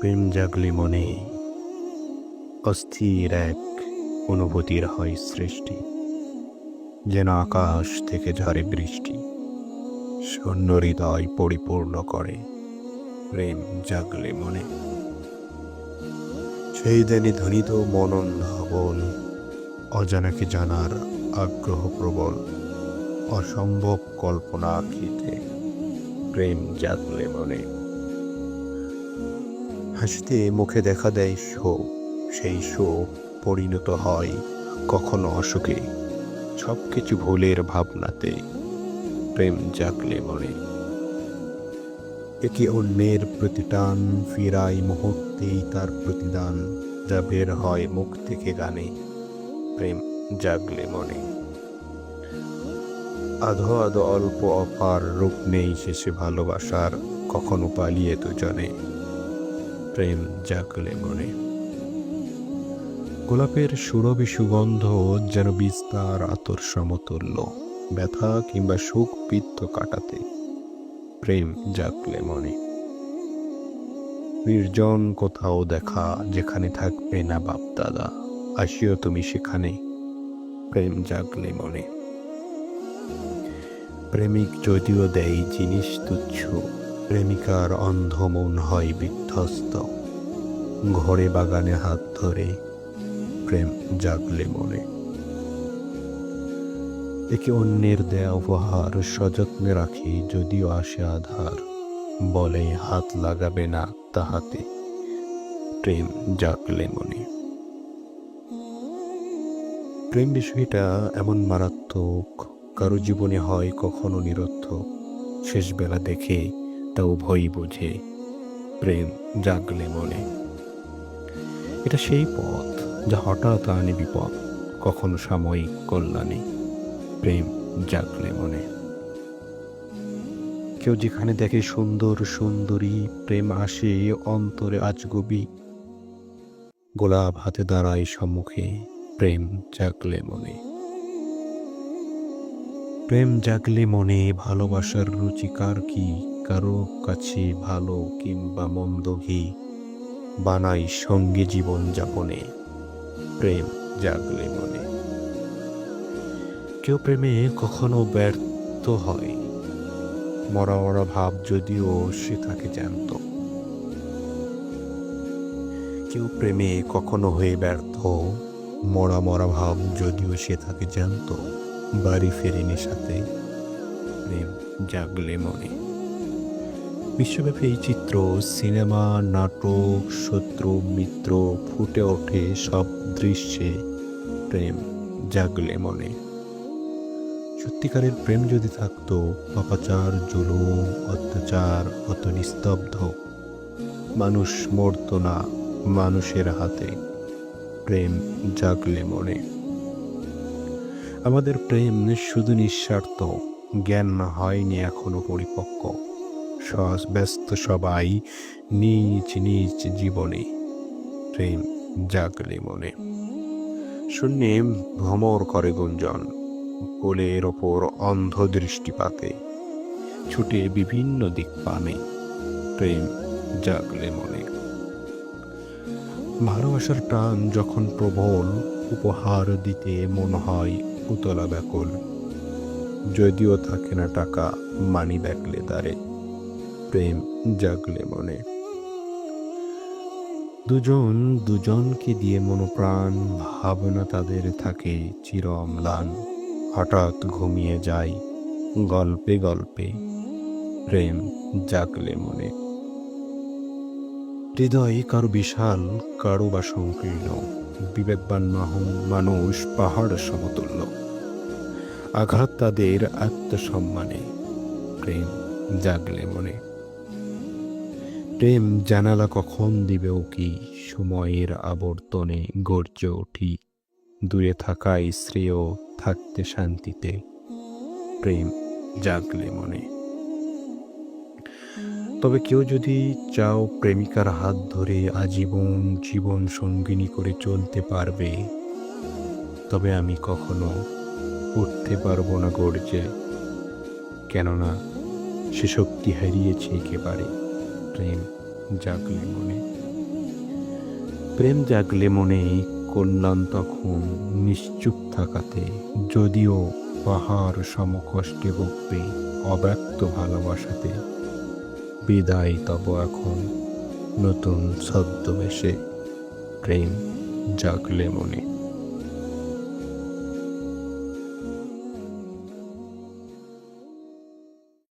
প্রেম জাগলে মনে অস্থির এক অনুভূতির হয় সৃষ্টি, যেন আকাশ থেকে ঝরে বৃষ্টি। শূন্য হৃদয় পরিপূর্ণ করে প্রেম জাগলে মনে। সেই দিনে ধ্বনিত মনন ধবল, অজানাকে জানার আগ্রহ প্রবল, অসম্ভব কল্পনা আঁকিতে প্রেম জাগলে মনে। হাসিতে মুখে দেখা দেয় শোক সেই শোক পরিণত হয় কখনো অসুখে সব কিছু ভুলের ভাবনাতে। প্রেম জাগলে মনে। একে অন্যের প্রতি টান ফিরাই মুহূর্তেই তার প্রতিদান যা বের হয় মুখ থেকে গানে প্রেম জাগলে মনে। আধো আধো অল্প অপার রূপ নেই শেষে ভালোবাসার, কখনো পালিয়ে দুজনে প্রেম জাগলে মনে। গোলাপের সুরভি সুগন্ধ যেন বিস্তার আতর সমতুল্য, ব্যথা কিংবা সুখ পিত্ত কাটাতে প্রেম জাগলে মনে। নির্জন কোথাও দেখা যেখানে থাকবে না বাপ দাদা আসিও তুমি সেখানে, প্রেম জাগলে মনে। প্রেমিক যদিও দেয় জিনিস তুচ্ছ, প্রেমিকার অন্ধ মন হয় বিধ্বস্ত ঘরে বাগানে হাত ধরে প্রেম জাগলে মনে। একে অন্যের দেয়া উপহার সযত্নে রাখি, যদিও আসে আধার। বলে, হাত লাগাবে না তাহাতে। প্রেম জাগলে মনে। প্রেম বিষয়টা এমন মারাত্মক, কারও জীবনে হয় কখনো নিরর্থক। শেষ বেলা দেখে তা উভয়ই বোঝে। প্রেম জাগলে মনে। এটা সেই পথ যা হঠাৎ আনে বিপদ, কখনো সাময়িক কল্যাণে। প্রেম জাগলে মনে। কেউ যেখানে দেখে সুন্দর সুন্দরী, প্রেম আসে অন্তরে আজগুবি গোলাপ হাতে দাঁড়ায় সম্মুখে, প্রেম জাগলে মনে। প্রেম জাগলে মনে ভালোবাসার রুচিকার কি? কারও কাছে ভালো কিংবা মন্দ ঘি বানাই সঙ্গে জীবন যাপনে। প্রেম জাগলে মনে। কেউ প্রেমে কখনো ব্যর্থ হয়। মরা মরা ভাব যদিও সে তাকে জানত কেউ প্রেমে কখনো হয়ে ব্যর্থ, মরা মরা ভাব যদিও সে তাকে জানত বাড়ি ফেরেনি সাথে। প্রেম জাগলে মনে। বিশ্বব্যাপী এই চিত্র সিনেমা, নাটক, শত্রু, মিত্র ফুটে ওঠে সব দৃশ্যে প্রেম জাগলে মনে। সত্যিকারের প্রেম যদি থাকতো, অপাচার, জুলুম, অত্যাচার অত নিস্তব্ধ মানুষ মরত না মানুষের হাতে। প্রেম জাগলে মনে। আমাদের প্রেম শুধু নিঃস্বার্থ, জ্ঞান না হয়নি এখনও পরিপক্ক। সহজ ব্যস্ত সবাই নিজ নিজ জীবনে প্রেম জাগলে মনে। শূন্যে ভ্রমর করে গুঞ্জন, কোলের ওপর অন্ধ দৃষ্টিপাতে। ছুটে বিভিন্ন দিক পানে প্রেম জাগলে মনে। ভালোবাসার টান যখন প্রবল, উপহার দিতে মন হয় পুতলা ব্যাকুল। যদিও থাকে না টাকা মানি ব্যাগলে তারে। প্রেম জাগলে মনে। দুজন দুজনকে দিয়ে মনোপ্রাণ ভাবনা তাদের থাকে চির অম্লান হঠাৎ ঘুমিয়ে যায় গল্পে গল্পে, প্রেম জাগলে মনে। হৃদয় কারও বিশাল, কারও বা সংকীর্ণ। বিবেকবান মাহুম মানুষ পাহাড় সমতুল্য। আঘাত তাদের আত্মসম্মানে, প্রেম জাগলে মনে। প্রেম জানালা কখন দিবেও কি? সময়ের আবর্তনে গর্জে উঠি। দূরে থাকাই শ্রেয় থাকতে শান্তিতে। প্রেম জাগলে মনে। তবে কেউ যদি চাও প্রেমিকার হাত ধরে আজীবন জীবন সঙ্গিনী করে চলতে পারবে, তবে আমি কখনো উঠতে পারব না গর্জে। কেননা সে শক্তি হারিয়েছে একেবারে। প্রেম জাগলে মনে। প্রেম জাগলে মনে কল্যাণ তখন নিশ্চুপ থাকাতে, যদিও পাহাড় সমকষ্টে বকবে অব্যক্ত ভালোবাসাতে। বিদায় তব এখন নতুন ছদ্মবেশে প্রেম জাগলে মনে।